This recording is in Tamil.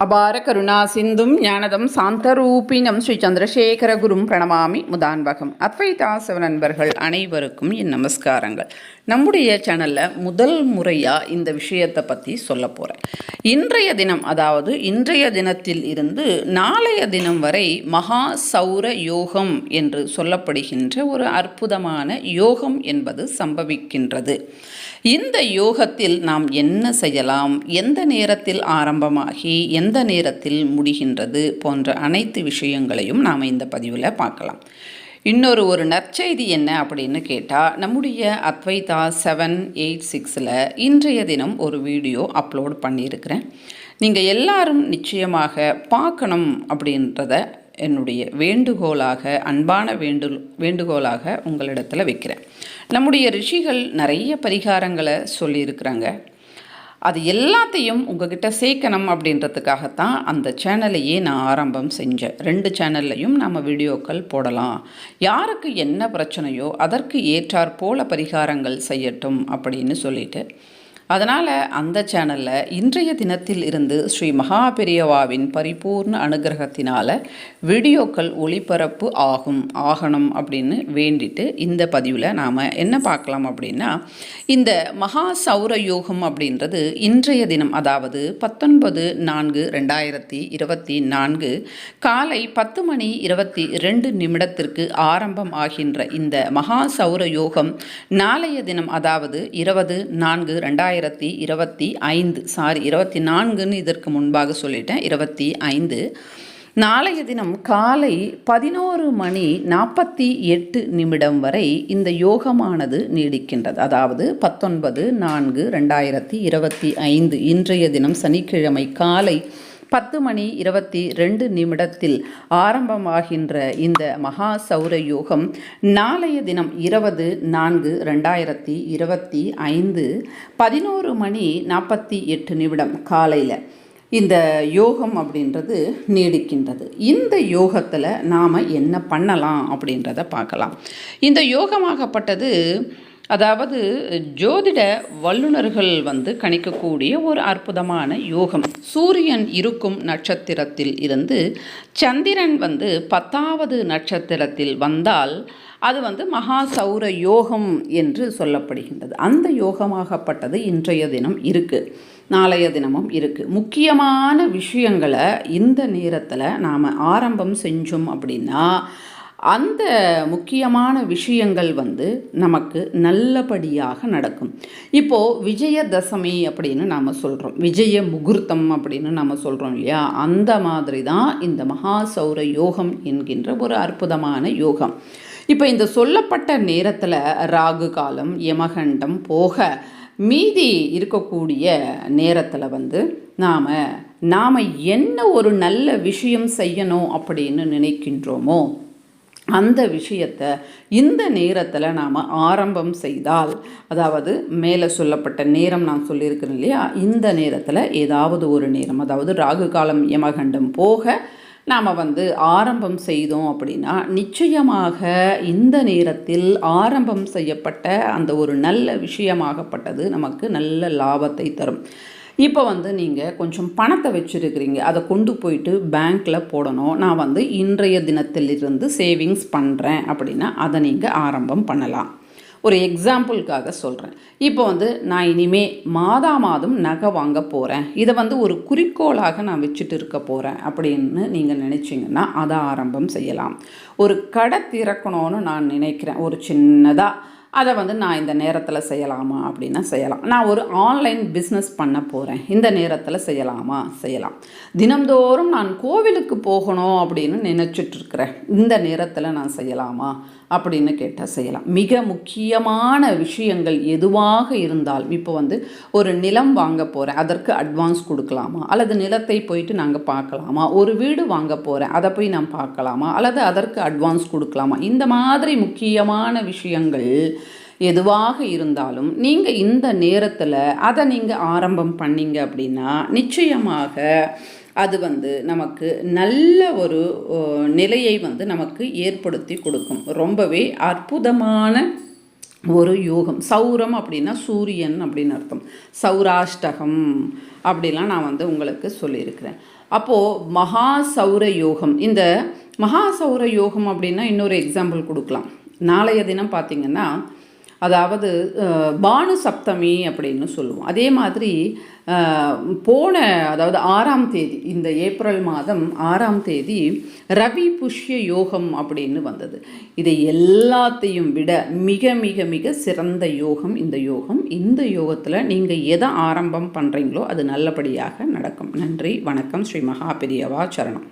அபார கருணா சிந்தும் ஞானதம் சாந்தரூபினம் ஸ்ரீ சந்திரசேகர குரும் பிரணமாமி முதான்பகம் அத்வைதாசவ நண்பர்கள் அனைவருக்கும் என் நமஸ்காரங்கள். நம்முடைய சேனலில் முதல் முறையாக இந்த விஷயத்தை பற்றி சொல்ல போகிறேன் இன்றைய தினம் அதாவது இன்றைய தினத்தில் இருந்து நாளைய தினம் வரை மகா சௌர யோகம் என்று சொல்லப்படுகின்ற ஒரு அற்புதமான யோகம் என்பது சம்பவிக்கின்றது. இந்த யோகத்தில் நாம் என்ன செய்யலாம்? எந்த நேரத்தில் ஆரம்பமாகி எந்த நேரத்தில் முடிகின்றது? போன்ற அனைத்து விஷயங்களையும் நாம் இந்த பதிவில் பார்க்கலாம். இன்னொரு ஒரு நற்செய்தி என்ன அப்படின்னு கேட்டால் நம்முடைய அத்வைதா செவன் எயிட் சிக்ஸில் இன்றைய தினம் ஒரு வீடியோ அப்லோட் பண்ணியிருக்கிறேன். நீங்கள் எல்லாரும் நிச்சயமாக பார்க்கணும் அப்படின்றத என்னுடைய வேண்டுகோளாக அன்பான வேண்டு வேண்டுகோளாக உங்களிடத்தில் வைக்கிறேன். நம்முடைய ரிஷிகள் நிறைய பரிகாரங்களை சொல்லியிருக்கிறாங்க. அது எல்லாத்தையும் உங்ககிட்ட சேர்க்கணும் அப்படின்றதுக்காகத்தான் அந்த சேனலையே நான் ஆரம்பம் செஞ்சேன். ரெண்டு சேனல்லையும் நம்ம வீடியோக்கள் போடலாம். யாருக்கு என்ன பிரச்சனையோ அதற்கு ஏற்றாற் போல பரிகாரங்கள் செய்யட்டும் அப்படின்னு சொல்லிட்டு அதனால் அந்த சேனலில் இன்றைய தினத்தில் இருந்து ஸ்ரீ மகா பெரியவாவின் பரிபூர்ண அனுகிரகத்தினால் வீடியோக்கள் ஒளிபரப்பு ஆகும் ஆகணும் அப்படின்னு வேண்டிட்டு இந்த பதிவில் நாம் என்ன பார்க்கலாம் அப்படின்னா இந்த மகா சௌர யோகம் அப்படின்றது இன்றைய தினம் அதாவது பத்தொன்பது நான்கு ரெண்டாயிரத்தி இருபத்தி நான்கு காலை பத்து மணி இருபத்தி ரெண்டு நிமிடத்திற்கு ஆரம்பம் ஆகின்ற இந்த மகா சௌர யோகம் நாளைய தினம் அதாவது இருபது நான்கு ரெண்டாயிரத்தி இருபத்தி ஐந்து சாரி இருபத்தி நான்குன்னு இதற்கு முன்பாக சொல்லிட்டேன் இருபத்தி ஐந்து. நாளைய தினம் காலை பதினோரு மணி நாற்பத்தி எட்டு நிமிடம் வரை இந்த யோகமானது நீடிக்கின்றது. அதாவது பத்தொன்பது நான்கு ரெண்டாயிரத்தி இருபத்தி ஐந்து இன்றைய தினம் சனிக்கிழமை காலை பத்து மணி இருபத்தி ரெண்டு நிமிடத்தில் ஆரம்பமாகின்ற இந்த மகா சௌர யோகம் நாளைய தினம் இருபது நான்கு ரெண்டாயிரத்தி இருபத்தி ஐந்து பதினோரு மணி நாற்பத்தி எட்டு நிமிடம் காலையில். இந்த யோகம் அப்படின்றது நீடிக்கின்றது. இந்த யோகத்தில் நாம் என்ன பண்ணலாம் அப்படின்றத பார்க்கலாம். இந்த யோகமாகப்பட்டது அதாவது ஜோதிட வல்லுநர்கள் வந்து கணிக்கக்கூடிய ஒரு அற்புதமான யோகம். சூரியன் இருக்கும் நட்சத்திரத்தில் இருந்து சந்திரன் வந்து பத்தாவது நட்சத்திரத்தில் வந்தால் அது வந்து மகா சௌர யோகம் என்று சொல்லப்படுகின்றது. அந்த யோகமாகப்பட்டது இன்றைய தினம் இருக்குது நாளைய தினமும் இருக்குது முக்கியமான விஷயங்களை இந்த நேரத்தில் நாம் ஆரம்பம் செஞ்சோம் அப்படின்னா அந்த முக்கியமான விஷயங்கள் வந்து நமக்கு நல்லபடியாக நடக்கும். இப்போது விஜயதசமி அப்படின்னு நாம் சொல்கிறோம் விஜய முகூர்த்தம் அப்படின்னு நாம் சொல்கிறோம் இல்லையா? அந்த மாதிரி தான் இந்த மகா சௌர யோகம் என்கின்ற ஒரு அற்புதமான யோகம். இப்போ இந்த சொல்லப்பட்ட நேரத்தில் ராகு காலம் யமகண்டம் போக மீதி இருக்கக்கூடிய நேரத்தில் வந்து நாம் நாம் என்ன ஒரு நல்ல விஷயம் செய்யணும் அப்படின்னு நினைக்கின்றோமோ அந்த விஷயத்தை இந்த நேரத்தில் நாம் ஆரம்பம் செய்தால் அதாவது மேலே சொல்லப்பட்ட நேரம் நான் சொல்லியிருக்கிறேன் இல்லையா? இந்த நேரத்தில் ஏதாவது ஒரு நேரம் அதாவது ராகு காலம் யமகண்டம் போக நாம் வந்து ஆரம்பம் செய்தோம் அப்படின்னா நிச்சயமாக இந்த நேரத்தில் ஆரம்பம் செய்யப்பட்ட அந்த ஒரு நல்ல விஷயமாகப்பட்டது நமக்கு நல்ல லாபத்தை தரும். இப்போ வந்து நீங்கள் கொஞ்சம் பணத்தை வச்சுருக்கிறீங்க. அதை கொண்டு போயிட்டு பேங்க்கில் போடணும். நான் வந்து இன்றைய தினத்திலிருந்து சேவிங்ஸ் பண்ணுறேன் அப்படின்னா அதை நீங்கள் ஆரம்பம் பண்ணலாம். ஒரு எக்ஸாம்பிளுக்காக சொல்கிறேன் இப்போ வந்து நான் இனிமே மாதா மாதம் நகை வாங்க போகிறேன் இதை வந்து ஒரு குறிக்கோளாக நான் வச்சுட்டு இருக்க போகிறேன் அப்படின்னு நீங்கள் நினச்சிங்கன்னா அதை ஆரம்பம் செய்யலாம். ஒரு கடை திறக்கணும்னு நான் நினைக்கிறேன். ஒரு சின்னதாக அதை வந்து நான் இந்த நேரத்தில் செய்யலாமா அப்படின்னா செய்யலாம். நான் ஒரு ஆன்லைன் பிஸ்னஸ் பண்ண போகிறேன் இந்த நேரத்தில் செய்யலாமா? செய்யலாம். தினம்தோறும் நான் கோவிலுக்கு போகணும் அப்படின்னு நினச்சிட்ருக்கிறேன் இந்த நேரத்தில் நான் செய்யலாமா? அப்படின்னு கேட்டால் செய்யலாம். மிக முக்கியமான விஷயங்கள் எதுவாக இருந்தாலும் இப்போ வந்து ஒரு நிலம் வாங்க போகிறேன் அதற்கு அட்வான்ஸ் கொடுக்கலாமா? அல்லது நிலத்தை போயிட்டு நாங்கள் பார்க்கலாமா? ஒரு வீடு வாங்க போகிறேன் அதை போய் நான் பார்க்கலாமா? அல்லது அதற்கு அட்வான்ஸ் கொடுக்கலாமா? இந்த மாதிரி முக்கியமான விஷயங்கள் எதுவாக இருந்தாலும் நீங்கள் இந்த நேரத்தில் அதை நீங்கள் ஆரம்பம் பண்ணீங்க அப்படின்னா நிச்சயமாக அது வந்து நமக்கு நல்ல ஒரு நிலையை வந்து நமக்கு ஏற்படுத்தி கொடுக்கும். ரொம்பவே அற்புதமான ஒரு யோகம். சௌரம் அப்படின்னா சூரியன் அப்படின்னு அர்த்தம். சௌராஷ்டகம் அப்படிலாம் நான் வந்து உங்களுக்கு சொல்லியிருக்கிறேன். அப்போது மகா சௌர யோகம். இந்த மகா சௌர யோகம் அப்படின்னா இன்னொரு எக்ஸாம்பிள் கொடுக்கலாம். நாளைய தினம் பார்த்திங்கன்னா அதாவது பானு சப்தமி அப்படின்னு சொல்லுவோம். அதே மாதிரி போன அதாவது ஆறாம் தேதி இந்த ஏப்ரல் மாதம் ஆறாம் தேதி ரவி புஷ்ய யோகம் அப்படின்னு வந்தது. இதை எல்லாத்தையும் விட மிக மிக மிக சிறந்த யோகம் இந்த யோகம். இந்த யோகத்தில் நீங்கள் எதை ஆரம்பம் பண்ணுறீங்களோ அது நல்லபடியாக நடக்கும். நன்றி வணக்கம். ஸ்ரீ மகா பெரியவா சரணம்.